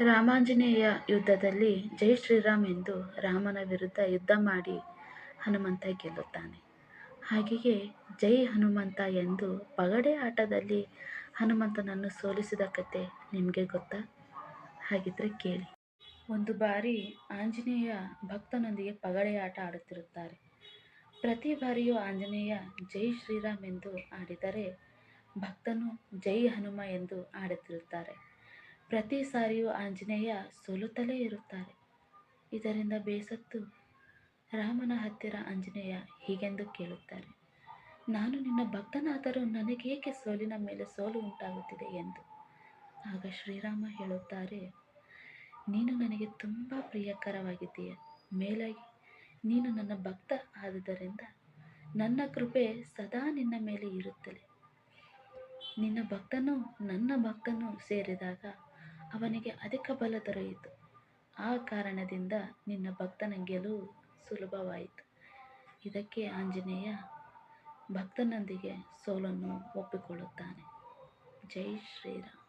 ರಾಮಾಂಜನೇಯ ಯುದ್ಧದಲ್ಲಿ ಜೈ ಶ್ರೀರಾಮ್ ಎಂದು ರಾಮನ ವಿರುದ್ಧ ಯುದ್ಧ ಮಾಡಿ ಹನುಮಂತ ಗೆಲ್ಲುತ್ತಾನೆ. ಹಾಗೆಯೇ ಜೈ ಹನುಮಂತ ಎಂದು ಪಗಡೆ ಆಟದಲ್ಲಿ ಹನುಮಂತನನ್ನು ಸೋಲಿಸಿದ ಕತೆ ನಿಮಗೆ ಗೊತ್ತಾ? ಹಾಗಿದ್ರೆ ಕೇಳಿ. ಒಂದು ಬಾರಿ ಆಂಜನೇಯ ಭಕ್ತನೊಂದಿಗೆ ಪಗಡೆ ಆಟ ಆಡುತ್ತಿರುತ್ತಾರೆ. ಪ್ರತಿ ಬಾರಿಯೂ ಆಂಜನೇಯ ಜೈ ಶ್ರೀರಾಮ್ ಎಂದು ಆಡಿದರೆ ಭಕ್ತನು ಜೈ ಹನುಮ ಎಂದು ಆಡುತ್ತಿರುತ್ತಾರೆ. ಪ್ರತಿ ಸಾರಿಯೂ ಆಂಜನೇಯ ಸೋಲುತ್ತಲೇ ಇರುತ್ತಾರೆ. ಇದರಿಂದ ಬೇಸತ್ತು ರಾಮನ ಹತ್ತಿರ ಆಂಜನೇಯ ಹೀಗೆಂದು ಕೇಳುತ್ತಾರೆ, ನಾನು ನಿನ್ನ ಭಕ್ತನಾದರೂ ನನಗೇಕೆ ಸೋಲಿನ ಮೇಲೆ ಸೋಲು ಉಂಟಾಗುತ್ತಿದೆ ಎಂದು? ಆಗ ಶ್ರೀರಾಮ ಹೇಳುತ್ತಾರೆ, ನೀನು ನನಗೆ ತುಂಬ ಪ್ರಿಯಕರವಾಗಿದ್ದೀಯ. ಮೇಲಾಗಿ ನೀನು ನನ್ನ ಭಕ್ತ ಆದುದರಿಂದ ನನ್ನ ಕೃಪೆ ಸದಾ ನಿನ್ನ ಮೇಲೆ ಇರುತ್ತದೆ. ನಿನ್ನ ಭಕ್ತನು ನನ್ನ ಭಕ್ತನು ಸೇರಿದಾಗ ಅವನಿಗೆ ಅಧಿಕ ಬಲ ದೊರೆಯಿತು. ಆ ಕಾರಣದಿಂದ ನಿನ್ನ ಭಕ್ತನ ಗೆಲುವು ಸುಲಭವಾಯಿತು. ಇದಕ್ಕೆ ಆಂಜನೇಯ ಭಕ್ತನೊಂದಿಗೆ ಸೋಲನ್ನು ಒಪ್ಪಿಕೊಳ್ಳುತ್ತಾನೆ. ಜೈ ಶ್ರೀರಾಮ್.